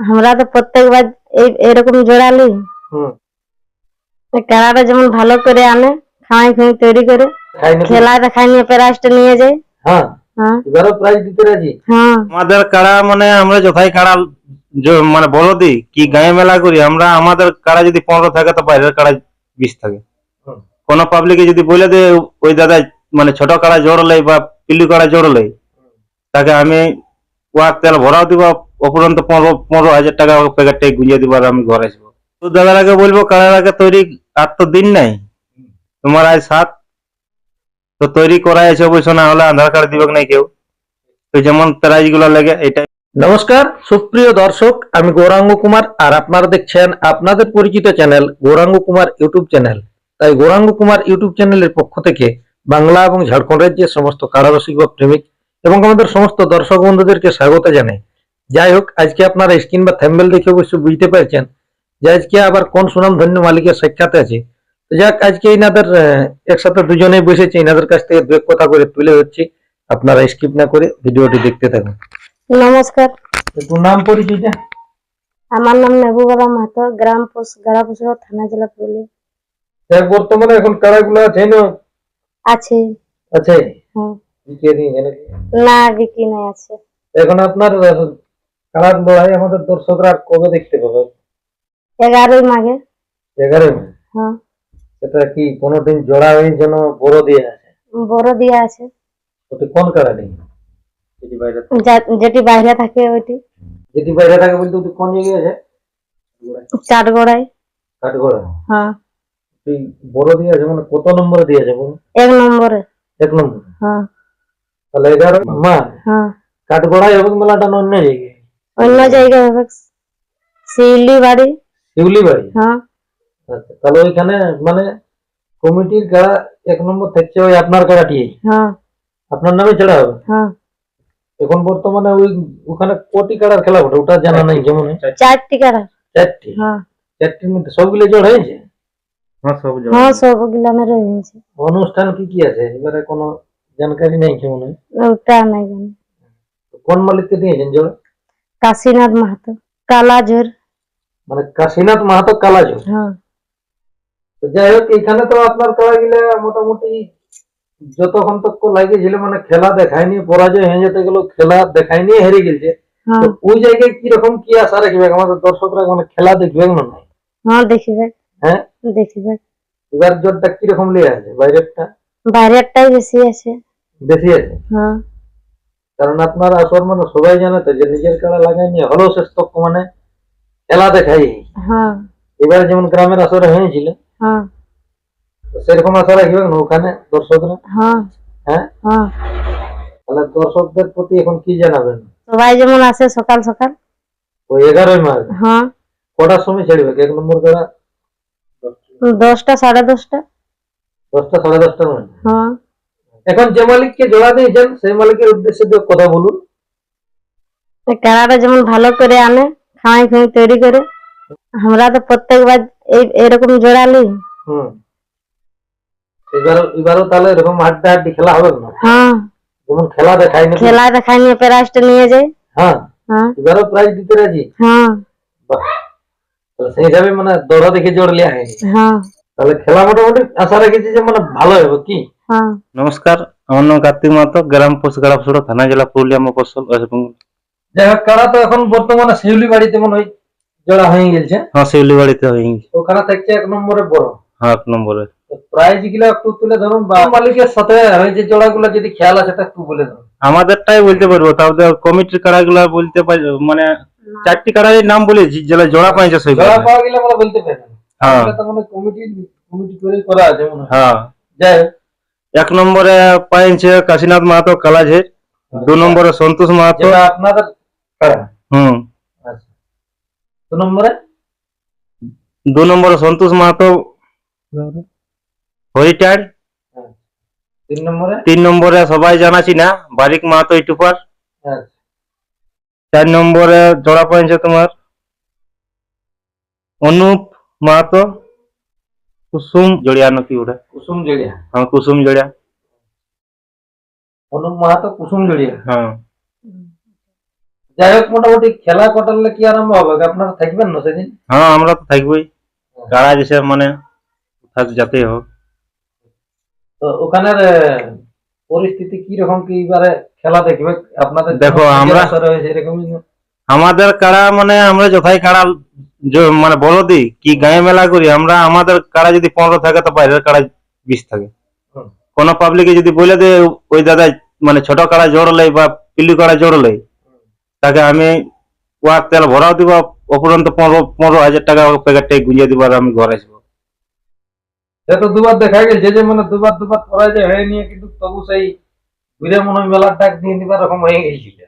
আমরা তো প্রত্যেকবার এরকম জোড়ালি কারাটা যেমন ভালো করে আনে খাওয়াই খাওয়াই তৈরি করে খেলা দেখাই নিয়ে প্রাইজটা নিয়ে যায় আমাদের কাড়া মানে আমরা যথাই কাড়া মানে বলো দি কি গায়ে মেলা করি আমরা আমাদের কাড়া যদি পনেরো থাকে তো বাইরের কাড়া বিশ থাকে। কোনো পাবলিকে যদি বলে দে ওই দাদা মানে ছোট কাড়া জোড়লে বা পিল্লু কাড়া জোড়লে তাকে আমি ওয়ার তেল ভরাও দিব অপরন্ত পনেরো পনেরো হাজার টাকা প্যাকেটটাই গুঁজে দিব আর আমি ঘরে আসব। তো দাদারাকে বলব কাড়ারাকে তৈরি আর তো দিন নাই। তোমার আজ সাত। তো তৈরি করা আছে অবশ্য, না হলে আধার কার্ড দিবে নাই কেউ। তো যেমন প্রাইজগুলো লাগে এটা নমস্কার, সুপ্রিয় দর্শক, আমি গৌরাঙ্গ কুমার, আর আপনারা দেখছেন আপনাদের পরিচিত channel Gauranga Kumar YouTube channel. তাই গৌরাঙ্গ কুমার ইউটিউব চ্যানেলের পক্ষ থেকে বাংলা এবং ঝাড়খণ্ড রাজ্যের সমস্ত কারারসিক বা প্রেমিক এবং আমাদের সমস্ত দর্শক বন্ধুদেরকে স্বাগত জানাই। যাই হোক আজকে আপনারা স্ক্রিন বা থ্যাম্বেল দেখে অবশ্যই বুঝতে পারছেন যে আজকে আবার কোন সুনাম ধন্য মালিকের সাক্ষাতে আছে। তো যাক আজকে এনাদের একসাথে দুজনেই বসেছে এনাদের কাছ থেকে দু এক কথা করে তুলে হচ্ছে আপনারা স্কিপ না করে ভিডিওটি দেখতে থাকুন। নমস্কার। একটু নাম পরিচয়টা আমার নাম মেহবুবালা মাহাতো গ্রাম পোস্ট গাড়াপুসড়া থানা জেলা পুরুলিয়া। বর্তমানে এখন কারাগুলো আছে না আছে। আছে? হ্যাঁ। বিকিয়ে দিন নাকি না বিক্রি নাই আছে। এখন আপনার কারার লড়াই আমাদের দর্শকরা কবে দেখতে পাবে? এগারোই মাঘে। এগারোই মে হ্যাঁ। সেটা কি কোনোদিন জোড়া হয়ে যেন বড় দিয়ে আছে? বড় দিয়া আছে। ওটি কোন কারা যেটি বাইরে থাকে। ওইটি। যেটি বাইরে থাকে বলতে ওটি কোন জায়গায় আছে? কাঠগড়া হ্যাঁ। বড় দিয়ে আছে মানে কত নম্বরে দিয়ে আছে বলুন? এক নম্বরে। এক নম্বর। হ্যাঁ। তাহলে এগারো মা হ্যাঁ। কাঠগড়ায় মেলাটা অন্য জায়গায়। অন্য জায়গায় হবে। শিউলি বাড়ি। শিউলি বাড়ি? হ্যাঁ। আচ্ছা তাহলে ওইখানে মানে কমিটির এক নম্বর থাকছে ওই আপনার কারাটি হ্যাঁ। আপনার নামে ছাড়া হবে? হ্যাঁ। এখন বর্তমানে ওই ওখানে কোটি কাড়ার খেলা ওঠে ওটা জানা নাই কেমন চারটি কারা চারটি? হ্যাঁ। চারটির মধ্যে সবগুলো জোড় হয়েছে? হ্যাঁ সব হ্যাঁ সব গিলানে রয়েছে অনুষ্ঠান কি কি আছে? এবারে কোনো জানকারি নেই কেমন ওটা নাই জানি কোন মালিককে দিয়েছেন জোড় কাশীনাথ মাহাতো কালাঝোর মানে কাশীনাথ মাহাতো হ্যাঁ তো যাই হোক এখানে তো আপনার গেলে মোটামুটি যতক্ষণ তক লাগিয়েছিল মানে খেলা দেখায়নি পরাজয় হয়ে যেতে গেল খেলা দেখায়নি হেরে গেছে তো ওই জায়গায় কীরকম কি আশা রাখবে আমাদের দর্শকরা মানে খেলা দেখবে না নাই হ্যাঁ দেখিবে হ্যাঁ দেখিবে এবার জোরটা কীরকম লিয়ে আছে বাইরেরটা বাইরেরটাই বেশি আছে বেশি আছে। হ্যাঁ। কারণ আপনার আসর মানে সবাই জানে তো যে নিজের কাড়া লাগায়নি হলেও শেষ তক মানে খেলা দেখাই হ্যাঁ। এবার যেমন গ্রামের আসরে হয়েছিল হ্যাঁ। সেরকম আশা রাখবেন ওখানে দর্শকরা? হ্যাঁ। হ্যাঁ। হ্যাঁ। তাহলে দর্শকদের প্রতি এখন কি জানাবেন? সবাই যেমন আসে সকাল সকাল। ওই এগারোই মার্চ? হ্যাঁ। কটার সময় ছেড়বে? এক নম্বর কাড়া দশটা সাড়ে দশটা। দশটা সাড়ে দশটার মধ্যে? হ্যাঁ। এখন যে মালিককে জোড়া দিয়েছেন সেই মালিকের উদ্দেশ্যে কথা বলুন। কারাটা যেমন ভালো করে আনে খাওয়াই খাওয়াই তৈরি করে আমরা তো প্রত্যেকবার এই এরকম জোড়ালি হুম। এবার এবারও তাহলে এরকম হাড্ডা হাড্ডি খেলা হবে না? হ্যাঁ। যেমন খেলা দেখায় না খেলা দেখাই নিয়ে প্রাইজটা নিয়ে যায় হ্যাঁ। হ্যাঁ। এবারও প্রাইজ দিতে রাজি? হ্যাঁ। বাহ। তাহলে সেই হিসাবে মানে দৌড়া দেখে জোর লিয়া হ্যাঁ। তাহলে খেলা মোটামুটি আশা রেখেছি যে মানে ভালো হবে কি? নমস্কার আমার নাম কার্তিক মাহাতো গ্রাম পোস্টগড়াপসড়া থানা জেলা পুরুলিয়া ওয়েস্ট যাই হোক কারা তো এখন বর্তমানে শিউলি বাড়িতে মনে হয় জোড়া হয়ে গেছে। হ্যাঁ শিউলি বাড়িতে হয়ে গেছে। ওখানে থাকছে এক নম্বরে বড়। হ্যাঁ এক নম্বরে। প্রাইজগুলো একটু তুলে ধরুন বা মালিকের সাথে গুলো যদি খেয়াল আছে তা একটু বলে ধরুন। আমাদেরটাই বলতে পারব তারপরে কমিটির কাড়া গুলা বলতে পারি মানে চারটি কাড়ার নাম বলেছি যেটা জোড়া পাইছে সেই জোড়া পাওয়া গেলে আমরা বলতে পারি। হ্যাঁ। মানে কমিটি কমিটি করে করা আছে মনে হয়। হ্যাঁ। যাই হোক এক নম্বরে পাইছে কাশীনাথ মাহাতো কালাঝের দু নম্বরে সন্তোষ মাহাতো। আপনাদের হুম। আচ্ছা। দু নম্বরে? দু নম্বরে সন্তোষ মাহাতো হরিটার। হ্যাঁ। তিন নম্বরে? তিন নম্বরে সবাই জানাছি না বারিক মাহাতো ইটুপার। আচ্ছা। চার নম্বরে জোড়া পয়েছে তোমার অনুপ মাহাতো। কুসুম জড়িয়া নাকি ওটা কুসুম জড়িয়া হ্যাঁ কুসুম জড়িয়া অনুপ মাহাতো কুসুম জড়িয়া হ্যাঁ যাই হোক মোটামুটি খেলা কটালে কি আরম্ভ হবে আপনারা থাকবেন না সেদিন হ্যাঁ আমরা তো থাকবোই কাড়া যেসে মানে কোথাও যেতেই হোক তো ওখানের আহ, পরিস্থিতি কি রকম কি এবারে খেলা দেখবে আপনাদের দেখো, আমরা- আসরে হয়েছে এরকমই না? আমাদের কাড়া মানে আমরা যথাই কাড়া জ- মানে বলো দি কি গায়ে মেলা করি? আমরা আমাদের কাড়া যদি পনেরো থাকে তো বাইরের কাড়া বিশ থাকে। কোন পাবলিকে যদি বলে দে ওই দাদা মানে ছোট কারা কাড়া জোড়লে বা পিল্লি কাড়া জোড়লে তাকে আমি ওয়ার তেল ভরাও দিব অপরন্ত পনেরো পনেরো হাজার টাকা প্যাকেটটাই গুঁজে দিব আর আমি ঘরে আসব। সে তো দুবার দেখা গেছে যে মানে দুবার দুবার পরাজয় হয়ে নিয়ে কিন্তু তবু সেই ঘুরে মনে হয় মেলার ডাক দিয়ে দিবার রকম হয়ে গেছিল।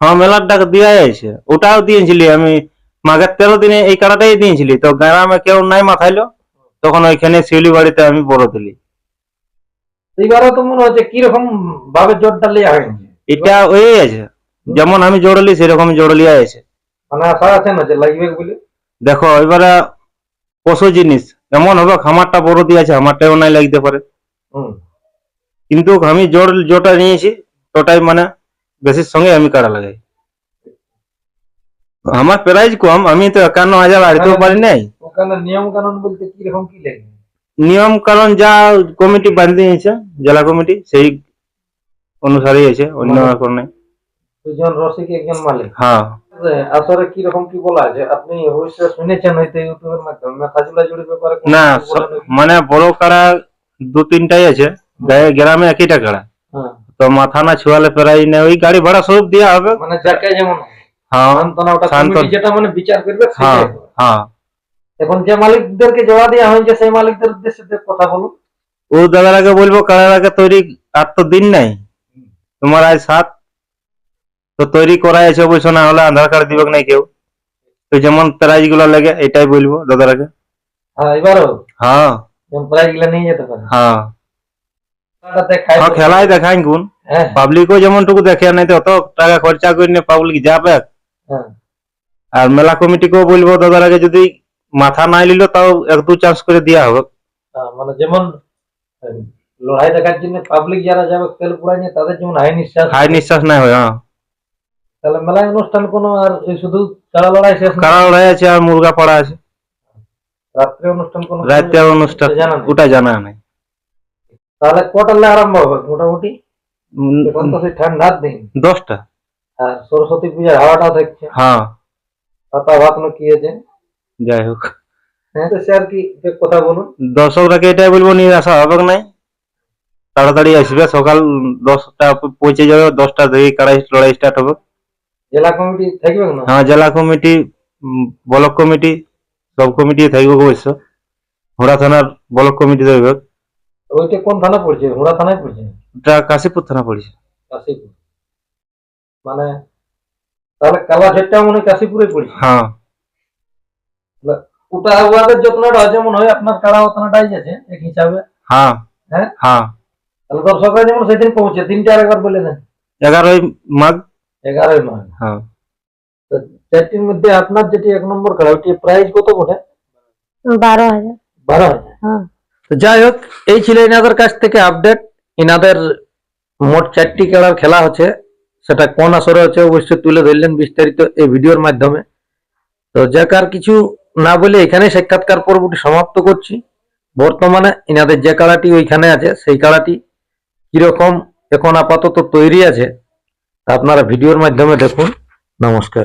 হ্যাঁ মেলার ডাক দেওয়াই আছে। ওটাও দিয়েছিলি আমি মাঘের তেরো দিনে এই কাড়াটাই দিয়েছিলি তো গ্রামে কেউ নাই মাথাইলো তখন ওইখানে শিউলি বাড়িতে আমি বড় দিলি। এইবারও তো মনে হচ্ছে কীরকম ভাবে জোরটা লিয়া হয়েছে এটা ওই আছে যেমন আমি জোড়লি সেরকম জোড়লিয়া আছে মানে আশা আছে না যে লাগবে বলে? দেখো এবারে পশু জিনিস এমন হবে খামারটা বড় দিয়েছে আমারটাও নাই লাগতে পারে। কিন্তু আমি জোর জোটা নিয়েছি ওটাই মানে বেশির সঙ্গে আমি কাটা লাগাই। আমার প্রাইজ কম আমি তো একান্ন হাজার আড়তেও পারি নাই। ওখানে নিয়ম কানুন বলতে কীরকম কি লাগে? নিয়ম কারণ যা কমিটি বাঁধে দিয়েছে জেলা কমিটি সেই অনুসারেই আছে অন্য আর কোনো নাই। দুজন রসিক একজন মালিক। হ্যাঁ। আসলে কীরকম কি বলা আছে আপনি অবশ্যই শুনেছেন হয়তো ইউটিউবের মাধ্যমে ব্যাপারে না? মানে বড় কাড়া দু তিনটাই আছে গায়ে- গ্রামে একইটা কাড়া হ্যাঁ, তো মাথা না ছুয়ালে প্রায় নেই ওই গাড়ি ভাড়া সব দেওয়া হবে। মানে যাকে যেমন হ্যাঁ সান্ত্বনা ওটা কমিটি যেটা মানে বিচার করবে হ্যাঁ হ্যাঁ। এখন যে মালিকদেরকে জমা দেওয়া হয়েছে সেই মালিকদের উদ্দেশ্যে কথা বলুন ও দাদারাকে বলব কাড়ারাকে তৈরি আর তো দিন নাই। তোমার আজ সাত। তো তৈরি করা আছে অবশ্য না হলে আধার কার্ড দিবে নাই কেউ। তো যেমন প্রাইজগুলো লাগে এটাই বলব হ্যাঁ এবারও? হ্যাঁ। প্রাইজগুলা নিয়ে যেতে পারে। হ্যাঁ। খেলাটা দেখায়। গুণ পাবলিকও যেমন টুকু দেখে নাই তো অত টাকা খরচা করে পাবলিক যাবে। আর মেলা কমিটিকেও বলব দাদারাকে যদি মাথা নাই নিল তাও এক দু চান্স করে দেওয়া হবে। হ্যাঁ, মানে যেমন লড়াই দেখার জন্য পাবলিক যারা যাবে তেল পুরাই নিয়ে তাদের যেমন হাই নিঃশ্বাস। হাই নিঃশ্বাস নাই হয় হ্যাঁ। তাহলে মেলায় অনুষ্ঠান কোনো আর শুধু কাড়া লড়াই শেষ কারা লড়াই আছে আর মুরগা পড়া আছে। রাত্রে অনুষ্ঠান কোনো রাতে অনুষ্ঠান। ওটা জানা নাই। তাহলে কটালে আরম্ভ হবে? মোটামুটি? এখন তো সেই ঠান্ডার দিন। দশটা। আর সরস্বতী পূজার হাওয়াটা থাকছে হ্যাঁ। পাতা ভাত না কি আছে যাই হোক। হ্যাঁ তো স্যার কি কথা বলুন। দর্শকরাকে এটাই বলব নিরাশা হবে নাই। তাড়াতাড়ি আসবে সকাল দশটা পৌঁছে যাবে দশটা থেকে কাড়াই লড়াই স্টার্ট হবে। জেলা কমিটি থাকবে না? হ্যাঁ জেলা কমিটি ব্লক কমিটি সব কমিটি থাকবে অবশ্য। ঘোড়া থানার ব্লক কমিটি থাকবে ওইটা কোন থানা পড়ছে? হুড়া থানায় পড়ছে? ওটা কাশীপুর থানা পড়েছে। কাশীপুর। মানে তাহলে কালা ঝেটটা মনে কাশীপুরে পড়ছে হ্যাঁ। ওটা ওদের যত্নটা যেমন হয় আপনার আছে এক হিসাবে। হ্যাঁ। হ্যাঁ? হ্যাঁ। তাহলে দর্শকরা যেমন সেদিন পৌঁছে তিনটে আরেকবার বলে দেন। এগারোই মাঘ। এগারোই নয় হ্যাঁ। তো চারটির মধ্যে আপনার যেটি এক নম্বর কাড়া ওটি প্রাইস কত বটে? বারো হাজার। বারো হাজার। হ্যাঁ। যাই হোক এই ছিল এনাদের কাছ থেকে আপডেট এনাদের মোট চারটি খেলার খেলা হচ্ছে। সেটা কোন আসরে আছে অবশ্যই তুলে ধরলেন বিস্তারিত এই ভিডিওর মাধ্যমে। তো যাক কার কিছু না বলে এখানে সাক্ষাৎকার পর্বটি সমাপ্ত করছি। বর্তমানে এনাদের যে কাড়াটি ওইখানে আছে, সেই কাড়াটি কীরকম, এখন আপাতত তৈরি আছে আপনারা ভিডিওর মাধ্যমে দেখুন। নমস্কার।